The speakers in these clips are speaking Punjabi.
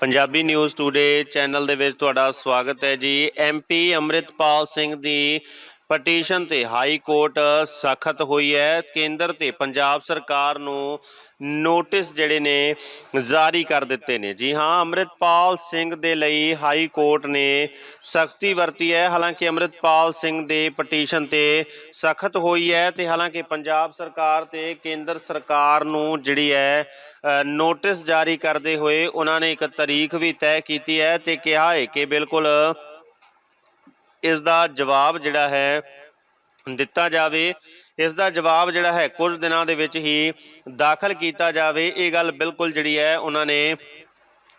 ਪੰਜਾਬੀ ਨਿਊਜ਼ ਟੂਡੇ ਚੈਨਲ ਦੇ ਵਿੱਚ ਤੁਹਾਡਾ ਸਵਾਗਤ ਹੈ ਜੀ। ਐਮਪੀ ਅੰਮ੍ਰਿਤਪਾਲ ਸਿੰਘ ਦੀ ਪਟੀਸ਼ਨ ਤੇ ਹਾਈ ਕੋਰਟ ਸਖਤ ਹੋਈ ਹੈ। ਕੇਂਦਰ ਤੇ ਪੰਜਾਬ ਸਰਕਾਰ ਨੂੰ ਨੋਟਿਸ ਜਿਹੜੇ ਨੇ ਜਾਰੀ ਕਰ ਦਿੱਤੇ ਨੇ। ਜੀ ਹਾਂ, ਅੰਮ੍ਰਿਤਪਾਲ ਸਿੰਘ ਦੇ ਲਈ ਹਾਈ ਕੋਰਟ ਨੇ ਸਖਤੀ ਵਰਤੀ ਹੈ। ਹਾਲਾਂਕਿ ਅੰਮ੍ਰਿਤਪਾਲ ਸਿੰਘ ਦੇ ਪਟੀਸ਼ਨ ਤੇ ਸਖਤ ਹੋਈ ਹੈ ਤੇ ਹਾਲਾਂਕਿ ਪੰਜਾਬ ਸਰਕਾਰ ਤੇ ਕੇਂਦਰ ਸਰਕਾਰ ਨੂੰ ਜਿਹੜੀ ਹੈ ਨੋਟਿਸ ਜਾਰੀ ਕਰਦੇ ਹੋਏ ਉਹਨਾਂ ਨੇ ਇੱਕ ਤਾਰੀਖ ਵੀ ਤੈਅ ਕੀਤੀ ਹੈ ਤੇ ਕਿਹਾ ਹੈ ਕਿ ਬਿਲਕੁਲ ਇਸ ਦਾ ਜਵਾਬ ਜਿਹੜਾ ਹੈ ਦਿੱਤਾ ਜਾਵੇ। ਇਸ ਦਾ ਜਵਾਬ ਜਿਹੜਾ ਹੈ ਕੁਝ ਦਿਨਾਂ ਦੇ ਵਿੱਚ ਹੀ ਦਾਖਲ ਕੀਤਾ ਜਾਵੇ। ਇਹ ਗੱਲ ਬਿਲਕੁਲ ਜਿਹੜੀ ਹੈ, ਉਹਨਾਂ ਨੇ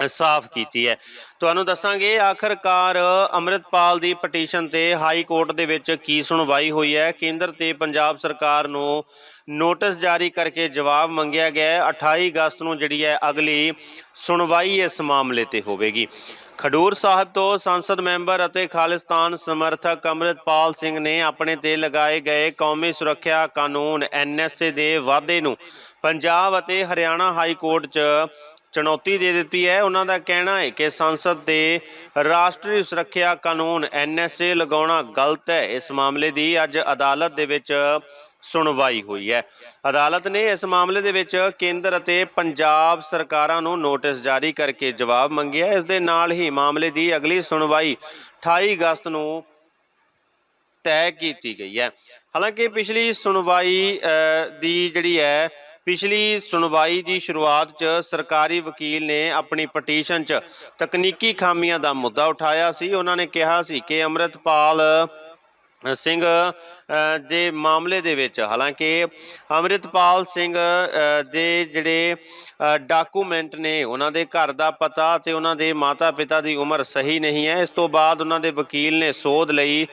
ਸਾਫ਼ ਕੀਤੀ ਹੈ। ਤੁਹਾਨੂੰ ਦੱਸਾਂਗੇ, ਆਖਰਕਾਰ ਅੰਮ੍ਰਿਤਪਾਲ ਦੀ ਪਟੀਸ਼ਨ ਤੇ ਹਾਈ ਕੋਰਟ ਦੇ ਵਿੱਚ ਕੀ ਸੁਣਵਾਈ ਹੋਈ ਹੈ। ਕੇਂਦਰ ਤੇ ਪੰਜਾਬ ਸਰਕਾਰ ਨੂੰ ਨੋਟਿਸ ਜਾਰੀ ਕਰਕੇ ਜਵਾਬ ਮੰਗਿਆ ਗਿਆ ਹੈ। 28 ਅਗਸਤ ਨੂੰ ਜਿਹੜੀ ਹੈ ਅਗਲੀ ਸੁਣਵਾਈ ਇਸ ਮਾਮਲੇ ਤੇ ਹੋਵੇਗੀ। ਖਡੂਰ ਸਾਹਿਬ ਤੋਂ ਸੰਸਦ ਮੈਂਬਰ ਅਤੇ ਖਾਲਿਸਤਾਨ ਸਮਰਥਕ ਅੰਮ੍ਰਿਤਪਾਲ ਸਿੰਘ ਨੇ ਆਪਣੇ ਤੇ ਲਗਾਏ ਗਏ ਕੌਮੀ ਸੁਰੱਖਿਆ ਕਾਨੂੰਨ ਐਨਐਸਏ ਦੇ ਵਾਅਦੇ ਨੂੰ ਪੰਜਾਬ ਅਤੇ ਹਰਿਆਣਾ ਹਾਈ ਕੋਰਟ 'ਚ ਚੁਣੌਤੀ ਦੇ ਦਿੱਤੀ ਹੈ। ਉਹਨਾਂ ਦਾ ਕਹਿਣਾ ਹੈ ਕਿ ਸੰਸਦ ਦੇ ਰਾਸ਼ਟਰੀ ਸੁਰੱਖਿਆ ਕਾਨੂੰਨ ਐਨਐਸਏ ਲਗਾਉਣਾ ਗਲਤ ਹੈ। ਇਸ ਮਾਮਲੇ ਦੀ ਅੱਜ ਅਦਾਲਤ ਦੇ ਵਿੱਚ ਸੁਣਵਾਈ ਹੋਈ ਹੈ। ਅਦਾਲਤ ਨੇ ਇਸ ਮਾਮਲੇ ਦੇ ਵਿੱਚ ਕੇਂਦਰ ਅਤੇ ਪੰਜਾਬ ਸਰਕਾਰਾਂ ਨੂੰ ਨੋਟਿਸ ਜਾਰੀ ਕਰਕੇ ਜਵਾਬ ਮੰਗਿਆ ਇਸ ਦੇ ਨਾਲ ਹੀ ਮਾਮਲੇ ਦੀ ਅਗਲੀ ਸੁਣਵਾਈ 28 ਅਗਸਤ ਨੂੰ ਤੈਅ ਕੀਤੀ ਗਈ ਹੈ। ਹਾਲਾਂਕਿ ਪਿਛਲੀ ਸੁਣਵਾਈ ਅ, ਦੀ ਜਿਹੜੀ ਹੈ ਪਿਛਲੀ ਸੁਣਵਾਈ ਦੀ ਸ਼ੁਰੂਆਤ 'ਚ ਸਰਕਾਰੀ ਵਕੀਲ ਨੇ ਆਪਣੀ ਪਟੀਸ਼ਨ 'ਚ ਤਕਨੀਕੀ ਖਾਮੀਆਂ ਦਾ ਮੁੱਦਾ ਉਠਾਇਆ ਸੀ। ਉਹਨਾਂ ਨੇ ਕਿਹਾ ਸੀ ਕਿ ਅੰਮ੍ਰਿਤਪਾਲ ਸਿੰਘ ਦੇ ਮਾਮਲੇ ਦੇ ਵਿੱਚ ਹਾਲਾਂਕਿ ਅੰਮ੍ਰਿਤਪਾਲ ਸਿੰਘ ਦੇ ਜਿਹੜੇ ਡਾਕੂਮੈਂਟ ਨੇ ਉਹਨਾਂ ਦੇ ਘਰ ਦਾ ਪਤਾ ਤੇ ਉਹਨਾਂ ਦੇ ਮਾਤਾ-ਪਿਤਾ ਦੀ ਉਮਰ ਸਹੀ ਨਹੀਂ ਹੈ। ਇਸ ਤੋਂ ਬਾਅਦ ਉਹਨਾਂ ਦੇ ਵਕੀਲ ਨੇ ਸੋਧ ਲਈ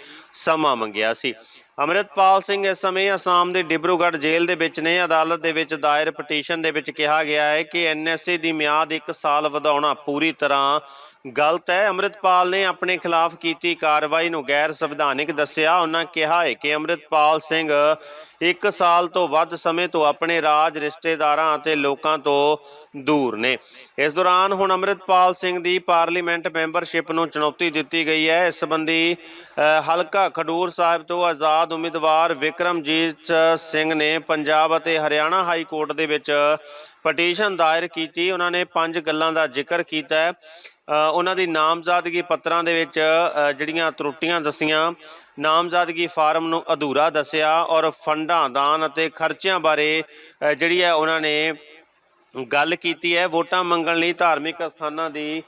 ਸਮਾਂ ਮੰਗਿਆ ਸੀ। ਅੰਮ੍ਰਿਤਪਾਲ ਸਿੰਘ ਇਸ ਸਮੇਂ ਅਸਾਮ ਦੇ ਡਿਬਰੂਗੜ੍ਹ ਜੇਲ੍ਹ ਦੇ ਵਿੱਚ ਨੇ। ਅਦਾਲਤ ਦੇ ਵਿੱਚ ਦਾਇਰ ਪਟੀਸ਼ਨ ਦੇ ਵਿੱਚ ਕਿਹਾ ਗਿਆ ਹੈ ਕਿ ਐਨਐਸਏ ਦੀ ਮਿਆਦ 1 ਸਾਲ ਵਧਾਉਣਾ ਪੂਰੀ ਤਰ੍ਹਾਂ ਗਲਤ ਹੈ। ਅੰਮ੍ਰਿਤਪਾਲ ਨੇ ਆਪਣੇ ਖਿਲਾਫ ਕੀਤੀ ਕਾਰਵਾਈ ਨੂੰ ਗੈਰ ਸੰਵਿਧਾਨਿਕ ਦੱਸਿਆ। ਉਹਨਾਂ ਕਿਹਾ ਹੈ ਕਿ ਅੰਮ੍ਰਿਤਪਾਲ ਸਿੰਘ 1 ਸਾਲ ਤੋਂ ਵੱਧ ਸਮੇਂ ਤੋਂ ਆਪਣੇ ਰਾਜ, ਰਿਸ਼ਤੇਦਾਰਾਂ ਅਤੇ ਲੋਕਾਂ ਤੋਂ ਦੂਰ ਨੇ। ਇਸ ਦੌਰਾਨ ਹੁਣ ਅੰਮ੍ਰਿਤਪਾਲ ਸਿੰਘ ਦੀ ਪਾਰਲੀਮੈਂਟ ਮੈਂਬਰਸ਼ਿਪ ਨੂੰ ਚੁਣੌਤੀ ਦਿੱਤੀ ਗਈ ਹੈ। ਇਸ ਸੰਬੰਧੀ ਹਲਕਾ ਖਡੂਰ ਸਾਹਿਬ ਤੋਂ ਆਜ਼ਾਦ ਉਮੀਦਵਾਰ ਵਿਕਰਮਜੀਤ ਸਿੰਘ ਨੇ ਪੰਜਾਬ ਅਤੇ ਹਰਿਆਣਾ ਹਾਈ ਕੋਰਟ ਦੇ ਵਿੱਚ ਪਟੀਸ਼ਨ ਦਾਇਰ ਕੀਤੀ। ਉਹਨਾਂ ਨੇ ਪੰਜ ਗੱਲਾਂ ਦਾ ਜ਼ਿਕਰ ਕੀਤਾ ਹੈ। ਉਹਨਾਂ ਦੀ ਨਾਮਜ਼ਦਗੀ ਪੱਤਰਾਂ ਦੇ ਵਿੱਚ ਜਿਹੜੀਆਂ ਤਰੁੱਟੀਆਂ ਦੱਸੀਆਂ, ਨਾਮਜ਼ਦਗੀ ਫਾਰਮ ਨੂੰ ਅਧੂਰਾ ਦੱਸਿਆ ਔਰ ਫੰਡਾਂ, ਦਾਨ ਅਤੇ ਖਰਚਿਆਂ ਬਾਰੇ ਜਿਹੜੀ ਹੈ ਉਹਨਾਂ ਨੇ ਗੱਲ ਕੀਤੀ ਹੈ ਵੋਟਾਂ ਮੰਗਣ ਲਈ ਧਾਰਮਿਕ ਸਥਾਨਾਂ ਦੀ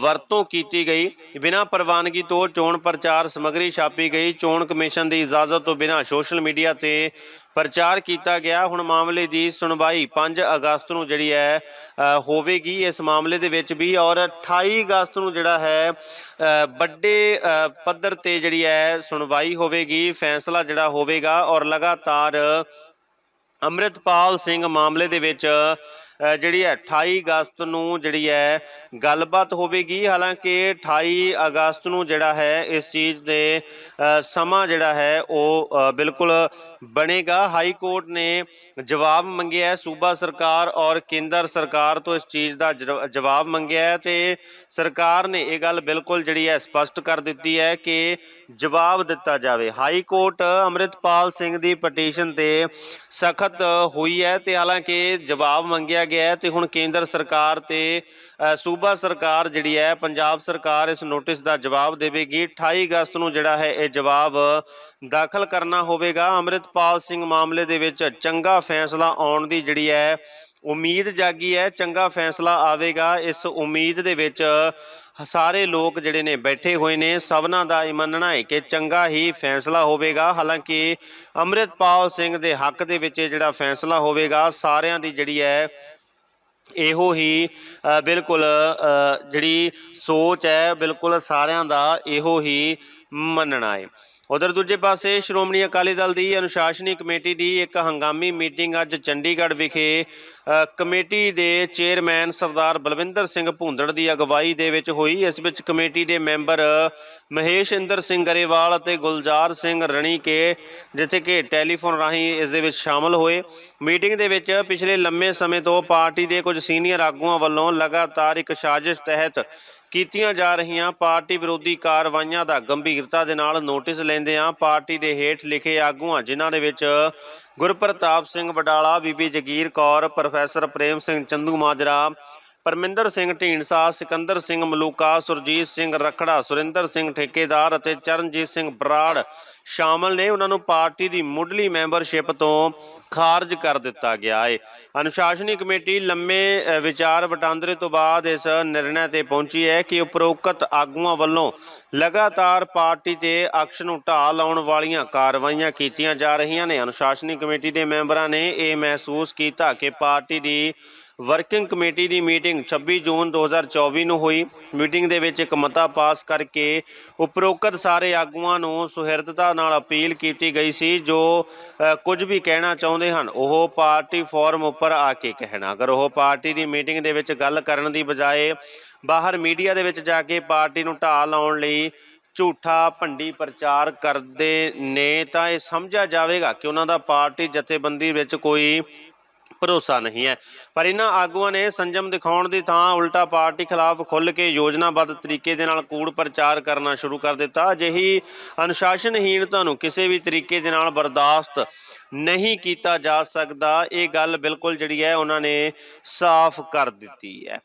ਵਰਤੋਂ ਕੀਤੀ ਗਈ। ਬਿਨਾਂ ਪ੍ਰਵਾਨਗੀ ਤੋਂ ਚੋਣ ਪ੍ਰਚਾਰ ਸਮੱਗਰੀ ਛਾਪੀ ਗਈ। ਚੋਣ ਕਮਿਸ਼ਨ ਦੀ ਇਜਾਜ਼ਤ ਤੋਂ ਬਿਨਾਂ ਸੋਸ਼ਲ ਮੀਡੀਆ ਤੇ ਪ੍ਰਚਾਰ ਕੀਤਾ ਗਿਆ। ਹੁਣ ਮਾਮਲੇ ਦੀ ਸੁਣਵਾਈ 5 ਅਗਸਤ ਨੂੰ ਜਿਹੜੀ ਹੈ ਹੋਵੇਗੀ। ਇਸ ਮਾਮਲੇ ਦੇ ਵਿੱਚ ਵੀ ਔਰ 28 ਅਗਸਤ ਨੂੰ ਜਿਹੜਾ ਹੈ ਵੱਡੇ ਅ, ਪੱਧਰ ਤੇ ਜਿਹੜੀ ਹੈ ਸੁਣਵਾਈ ਹੋਵੇਗੀ। ਫੈਸਲਾ ਜਿਹੜਾ ਹੋਵੇਗਾ ਔਰ ਲਗਾਤਾਰ ਅੰਮ੍ਰਿਤਪਾਲ ਸਿੰਘ ਮਾਮਲੇ ਦੇ ਵਿੱਚ ਜਿਹੜੀ ਹੈ 28 ਅਗਸਤ ਨੂੰ ਜਿਹੜੀ ਹੈ ਗੱਲਬਾਤ ਹੋਵੇਗੀ। ਹਾਲਾਂਕਿ 28 ਅਗਸਤ ਨੂੰ ਜਿਹੜਾ ਹੈ ਇਸ ਚੀਜ਼ ਦੇ ਸਮਾਂ ਜਿਹੜਾ ਹੈ ਉਹ ਬਿਲਕੁਲ ਬਣੇਗਾ। ਹਾਈ ਕੋਰਟ ਨੇ ਜਵਾਬ ਮੰਗਿਆ ਹੈ। ਸੂਬਾ ਸਰਕਾਰ ਔਰ ਕੇਂਦਰ ਸਰਕਾਰ ਤੋਂ ਇਸ ਚੀਜ਼ ਦਾ ਜਰ- ਜਵਾਬ ਮੰਗਿਆ ਹੈ ਤੇ ਸਰਕਾਰ ਨੇ ਇਹ ਗੱਲ ਬਿਲਕੁਲ ਜਿਹੜੀ ਹੈ ਸਪਸ਼ਟ ਕਰ ਦਿੱਤੀ ਹੈ ਕਿ ਜਵਾਬ ਦਿੱਤਾ ਜਾਵੇ। ਹਾਈ ਕੋਰਟ ਅੰਮ੍ਰਿਤਪਾਲ ਸਿੰਘ ਦੀ ਪਟੀਸ਼ਨ ਤੇ ਸਖਤ ਹੋਈ ਹੈ ਤੇ ਹਾਲਾਂਕਿ ਜਵਾਬ ਮੰਗਿਆ ਗਿਆ ਤੇ ਹੁਣ ਕੇਂਦਰ ਸਰਕਾਰ ਤੇ ਅ, ਸੂਬਾ ਸਰਕਾਰ ਜਿਹੜੀ ਹੈ ਪੰਜਾਬ ਸਰਕਾਰ ਇਸ ਨੋਟਿਸ ਦਾ ਜਵਾਬ ਦੇਵੇਗੀ। 28 ਅਗਸਤ ਨੂੰ ਜਿਹੜਾ ਹੈ ਇਹ ਜਵਾਬ ਦਾਖਲ ਕਰਨਾ ਹੋਵੇਗਾ। ਅੰਮ੍ਰਿਤਪਾਲ ਸਿੰਘ ਮਾਮਲੇ ਦੇ ਵਿੱਚ ਚੰਗਾ ਫੈਸਲਾ ਆਉਣ ਦੀ ਜਿਹੜੀ ਹੈ ਉਮੀਦ ਜਾਗੀ ਹੈ। ਚੰਗਾ ਫੈਸਲਾ ਆਵੇਗਾ। ਇਸ ਉਮੀਦ ਦੇ ਵਿੱਚ ਸਾਰੇ ਲੋਕ ਜਿਹੜੇ ਨੇ ਬੈਠੇ ਹੋਏ ਨੇ। ਸਭਨਾਂ ਦਾ ਇਹ ਮੰਨਣਾ ਹੈ ਕਿ ਚੰਗਾ ਹੀ ਫੈਸਲਾ ਹੋਵੇਗਾ। ਹਾਲਾਂਕਿ ਅੰਮ੍ਰਿਤਪਾਲ ਸਿੰਘ ਦੇ ਹੱਕ ਦੇ ਵਿੱਚ ਇਹ ਜਿਹੜਾ ਫੈਸਲਾ ਹੋਵੇਗਾ ਸਾਰਿਆਂ ਦੀ ਜਿਹੜੀ ਹੈ ਇਹੋ ਹੀ ਬਿਲਕੁਲ ਜਿਹੜੀ ਸੋਚ ਹੈ ਬਿਲਕੁਲ ਸਾਰਿਆਂ ਦਾ ਇਹੋ ਹੀ ਮੰਨਣਾ ਹੈ ਉਧਰ ਦੂਜੇ ਪਾਸੇ ਸ਼੍ਰੋਮਣੀ ਅਕਾਲੀ ਦਲ ਦੀ ਅਨੁਸ਼ਾਸਨੀ ਕਮੇਟੀ ਦੀ ਇੱਕ ਹੰਗਾਮੀ ਮੀਟਿੰਗ ਅੱਜ ਚੰਡੀਗੜ੍ਹ ਵਿਖੇ ਕਮੇਟੀ ਦੇ ਚੇਅਰਮੈਨ ਸਰਦਾਰ ਬਲਵਿੰਦਰ ਸਿੰਘ ਭੁੰਦੜ ਦੀ ਅਗਵਾਈ ਦੇ ਵਿੱਚ ਹੋਈ। ਇਸ ਵਿੱਚ ਕਮੇਟੀ ਦੇ ਮੈਂਬਰ ਮਹੇਸ਼ ਇੰਦਰ ਸਿੰਘ ਗਰੇਵਾਲ ਅਤੇ ਗੁਲਜ਼ਾਰ ਸਿੰਘ ਰਣੀਕੇ, ਜਿੱਥੇ ਕਿ ਟੈਲੀਫੋਨ ਰਾਹੀਂ ਇਸ ਦੇ ਵਿੱਚ ਸ਼ਾਮਲ ਹੋਏ। ਮੀਟਿੰਗ ਦੇ ਵਿੱਚ ਪਿਛਲੇ ਲੰਮੇ ਸਮੇਂ ਤੋਂ ਪਾਰਟੀ ਦੇ ਕੁਝ ਸੀਨੀਅਰ ਆਗੂਆਂ ਵੱਲੋਂ ਲਗਾਤਾਰ ਇੱਕ ਸਾਜ਼ਿਸ਼ ਤਹਿਤ ਕੀਤੀਆਂ ਜਾ ਰਹੀਆਂ ਪਾਰਟੀ ਵਿਰੋਧੀ ਕਾਰਵਾਈਆਂ ਦਾ ਗੰਭੀਰਤਾ ਦੇ ਨਾਲ ਨੋਟਿਸ ਲੈਂਦੇ ਆ ਪਾਰਟੀ ਦੇ ਹੇਠ ਲਿਖੇ ਆਗੂਆਂ, ਜਿਨ੍ਹਾਂ ਦੇ ਵਿੱਚ ਗੁਰਪ੍ਰਤਾਪ ਸਿੰਘ ਵਡਾਲਾ, ਬੀਬੀ ਜਗੀਰ ਕੌਰ, ਪ੍ਰੋਫੈਸਰ ਪ੍ਰੇਮ ਸਿੰਘ ਚੰਦੂ ਮਾਜਰਾ ਪਰਮਿੰਦਰ ਸਿੰਘ ਢੀਂਡਸਾ, ਸਿਕੰਦਰ ਸਿੰਘ ਮਲੂਕਾ, ਸੁਰਜੀਤ ਸਿੰਘ ਰਖੜਾ, ਸੁਰਿੰਦਰ ਸਿੰਘ ਠੇਕੇਦਾਰ ਅਤੇ ਚਰਨਜੀਤ ਸਿੰਘ ਬਰਾੜ ਸ਼ਾਮਲ ਨੇ ਉਹਨਾਂ ਨੂੰ ਪਾਰਟੀ ਦੀ ਮੁੱਢਲੀ ਮੈਂਬਰਸ਼ਿਪ ਤੋਂ ਖਾਰਜ ਕਰ ਦਿੱਤਾ ਗਿਆ ਹੈ ਅਨੁਸ਼ਾਸਨੀ ਕਮੇਟੀ ਲੰਮੇ ਵਿਚਾਰ ਵਟਾਂਦਰੇ ਤੋਂ ਬਾਅਦ ਇਸ ਨਿਰਣੈ ਤੇ ਪਹੁੰਚੀ ਹੈ ਕਿ ਉਪਰੋਕਤ ਆਗੂਆਂ ਵੱਲੋਂ ਲਗਾਤਾਰ ਪਾਰਟੀ ਤੇ ਅਕਸ਼ ਨੂੰ ਢਾਹ ਲਾਉਣ ਵਾਲੀਆਂ ਕਾਰਵਾਈਆਂ ਕੀਤੀਆਂ ਜਾ ਰਹੀਆਂ ਨੇ। ਅਨੁਸ਼ਾਸਨੀ ਕਮੇਟੀ ਦੇ ਮੈਂਬਰਾਂ ਨੇ ਇਹ ਮਹਿਸੂਸ ਕੀਤਾ ਕਿ ਪਾਰਟੀ ਦੀ ਵਰਕਿੰਗ ਕਮੇਟੀ ਦੀ ਮੀਟਿੰਗ 26 ਜੂਨ 2024 ਨੂੰ ਹੋਈ। ਮੀਟਿੰਗ ਦੇ ਵਿੱਚ ਇੱਕ ਮਤਾ ਪਾਸ ਕਰਕੇ ਉਪਰੋਕਤ ਸਾਰੇ ਆਗੂਆਂ ਨੂੰ ਸੁਹਿਰਦਤਾ ਨਾਲ ਅਪੀਲ ਕੀਤੀ ਗਈ ਸੀ, ਜੋ ਕੁਝ ਵੀ ਕਹਿਣਾ ਚਾਹੁੰਦੇ ਹਨ, ਉਹ ਪਾਰਟੀ ਫੋਰਮ ਉੱਪਰ ਆ ਕੇ ਕਹਿਣਾ। ਅਗਰ ਉਹ ਪਾਰਟੀ ਦੀ ਮੀਟਿੰਗ ਦੇ ਵਿੱਚ ਗੱਲ ਕਰਨ ਦੀ ਬਜਾਏ ਬਾਹਰ ਮੀਡੀਆ ਦੇ ਵਿੱਚ ਜਾ ਕੇ ਪਾਰਟੀ ਨੂੰ ਢਾਹ ਲਾਉਣ ਲਈ ਝੂਠਾ ਭੰਡੀ ਪ੍ਰਚਾਰ ਕਰਦੇ ਨੇ, ਤਾਂ ਇਹ ਸਮਝਿਆ ਜਾਵੇਗਾ ਕਿ ਉਹਨਾਂ ਦਾ ਪਾਰਟੀ ਜਥੇਬੰਦੀ ਵਿੱਚ ਕੋਈ ਭਰੋਸਾ ਨਹੀਂ ਹੈ। ਪਰ ਇਹਨਾਂ ਆਗੂਆਂ ਨੇ ਸੰਜਮ ਦਿਖਾਉਣ ਦੀ ਥਾਂ ਉਲਟਾ ਪਾਰਟੀ ਖਿਲਾਫ ਖੁੱਲ੍ਹ ਕੇ ਯੋਜਨਾਬੱਧ ਤਰੀਕੇ ਦੇ ਨਾਲ ਕੂੜ ਪ੍ਰਚਾਰ ਕਰਨਾ ਸ਼ੁਰੂ ਕਰ ਦਿੱਤਾ। ਅਜਿਹੀ ਅਨੁਸ਼ਾਸਨਹੀਣਤਾ ਨੂੰ ਕਿਸੇ ਵੀ ਤਰੀਕੇ ਦੇ ਨਾਲ ਬਰਦਾਸ਼ਤ ਨਹੀਂ ਕੀਤਾ ਜਾ ਸਕਦਾ। ਇਹ ਗੱਲ ਬਿਲਕੁਲ ਜਿਹੜੀ ਹੈ ਉਹਨਾਂ ਨੇ ਸਾਫ਼ ਕਰ ਦਿੱਤੀ ਹੈ।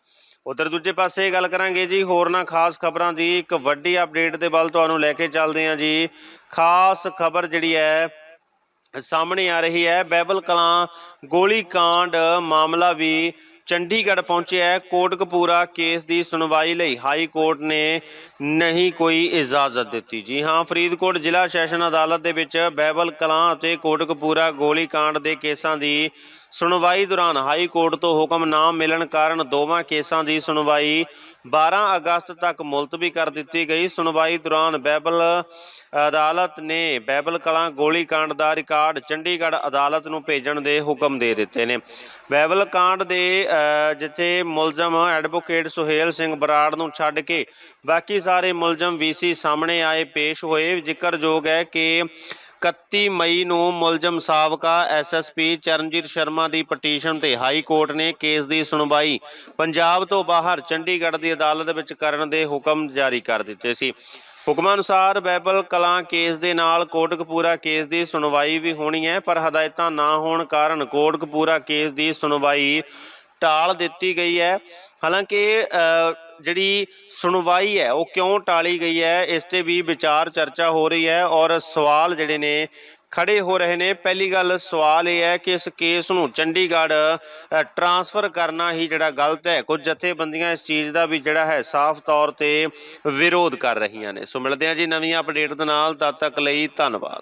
ਉਧਰ ਦੂਜੇ ਪਾਸੇ ਗੱਲ ਕਰਾਂਗੇ ਜੀ ਹੋਰਨਾਂ ਖਾਸ ਖਬਰਾਂ ਦੀ। ਇੱਕ ਵੱਡੀ ਅਪਡੇਟ ਦੇ ਵੱਲ ਤੁਹਾਨੂੰ ਲੈ ਕੇ ਚੱਲਦੇ ਹਾਂ ਜੀ। ਖਾਸ ਖਬਰ ਜਿਹੜੀ ਹੈ ਸਾਹਮਣੇ ਆ ਰਹੀ ਹੈ। ਬੈਬਲ ਕਲਾਂ ਗੋਲੀ ਕਾਂਡ ਮਾਮਲਾ ਵੀ ਚੰਡੀਗੜ੍ਹ ਪਹੁੰਚਿਆ ਕੋਟਕਪੂਰਾ ਕੇਸ ਦੀ ਸੁਣਵਾਈ ਲਈ ਹਾਈ ਕੋਰਟ ਨੇ ਨਹੀਂ ਕੋਈ ਇਜਾਜ਼ਤ ਦਿੱਤੀ। ਜੀ ਹਾਂ, ਫਰੀਦਕੋਟ ਜ਼ਿਲ੍ਹਾ ਸੈਸ਼ਨ ਅਦਾਲਤ ਦੇ ਵਿੱਚ ਬੈਬਲ ਕਲਾਂ ਅਤੇ ਕੋਟਕਪੂਰਾ ਗੋਲੀ ਦੇ ਕੇਸਾਂ ਦੀ ਸੁਣਵਾਈ ਦੌਰਾਨ ਹਾਈ ਕੋਰਟ ਤੋਂ ਹੁਕਮ ਨਾ ਮਿਲਣ ਕਾਰਨ ਦੋਵਾਂ ਕੇਸਾਂ ਦੀ ਸੁਣਵਾਈ 12 ਅਗਸਤ ਤੱਕ ਮੁਲਤਵੀ ਕਰ ਦਿੱਤੀ ਗਈ। ਸੁਣਵਾਈ ਦੌਰਾਨ ਬੈਬਲ ਅਦਾਲਤ ਨੇ ਬੈਬਲ ਕਲਾਂ ਗੋਲੀ ਦਾ ਰਿਕਾਰਡ ਚੰਡੀਗੜ੍ਹ ਅਦਾਲਤ ਨੂੰ ਭੇਜਣ ਦੇ ਹੁਕਮ ਦੇ ਦਿੱਤੇ ਨੇ। ਬੈਬਲ ਕਾਂਡ ਦੇ ਅ, ਜਿੱਥੇ ਮੁਲਜ਼ਮ ਐਡਵੋਕੇਟ ਸੁਹੇਲ ਸਿੰਘ ਬਰਾੜ ਨੂੰ ਛੱਡ ਕੇ ਬਾਕੀ ਸਾਰੇ ਮੁਲਜ਼ਮ ਵੀਸੀ ਸਾਹਮਣੇ ਆਏ ਪੇਸ਼ ਹੋਏ। ਜ਼ਿਕਰਯੋਗ ਹੈ ਕਿ 31 ਮਈ ਨੂੰ ਮੁਲਜ਼ਮ ਸਾਬਕਾ ਐਸਐਸਪੀ ਚਰਨਜੀਤ ਸ਼ਰਮਾ ਦੀ ਪਟੀਸ਼ਨ ਤੇ ਹਾਈ ਕੋਰਟ ਨੇ ਕੇਸ ਦੀ ਸੁਣਵਾਈ ਪੰਜਾਬ ਤੋਂ ਬਾਹਰ ਚੰਡੀਗੜ੍ਹ ਦੀ ਅਦਾਲਤ ਵਿੱਚ ਕਰਨ ਦੇ ਹੁਕਮ ਜਾਰੀ ਕਰ ਦਿੱਤੇ ਸੀ। ਹੁਕਮਾਂ ਅਨੁਸਾਰ ਬੈਬਲ ਕਲਾਂ ਕੇਸ ਦੇ ਨਾਲ ਕੋਟਕਪੂਰਾ ਕੇਸ ਦੀ ਸੁਣਵਾਈ ਵੀ ਹੋਣੀ ਹੈ, ਪਰ ਹਦਾਇਤਾਂ ਨਾ ਹੋਣ ਕਾਰਨ ਕੋਟਕਪੂਰਾ ਕੇਸ ਦੀ ਸੁਣਵਾਈ ਟਾਲ ਦਿੱਤੀ ਗਈ ਹੈ। ਹਾਲਾਂਕਿ ਜਿਹੜੀ ਸੁਣਵਾਈ ਹੈ, ਉਹ ਕਿਉਂ ਟਾਲੀ ਗਈ ਹੈ? ਇਸ ਤੇ ਵੀ ਵਿਚਾਰ ਚਰਚਾ ਹੋ ਰਹੀ ਹੈ ਔਰ ਸਵਾਲ ਜਿਹੜੇ ਨੇ ਖੜੇ ਹੋ ਰਹੇ ਨੇ। ਪਹਿਲੀ ਗੱਲ ਸਵਾਲ ਇਹ ਹੈ ਕਿ ਇਸ ਕੇਸ ਨੂੰ ਚੰਡੀਗੜ੍ਹ ਟਰਾਂਸਫਰ ਕਰਨਾ ਹੀ ਜਿਹੜਾ ਗਲਤ ਹੈ। ਕੁਝ ਜਥੇਬੰਦੀਆਂ ਇਸ ਚੀਜ਼ ਦਾ ਵੀ ਜਿਹੜਾ ਹੈ ਸਾਫ਼ ਤੌਰ ਤੇ ਵਿਰੋਧ ਕਰ ਰਹੀਆਂ ਨੇ। ਸੋ ਮਿਲਦੇ ਹਾਂ ਜੀ ਨਵੀਆਂ ਅਪਡੇਟ ਦੇ ਨਾਲ। ਤਦ ਤੱਕ ਲਈ ਧੰਨਵਾਦ।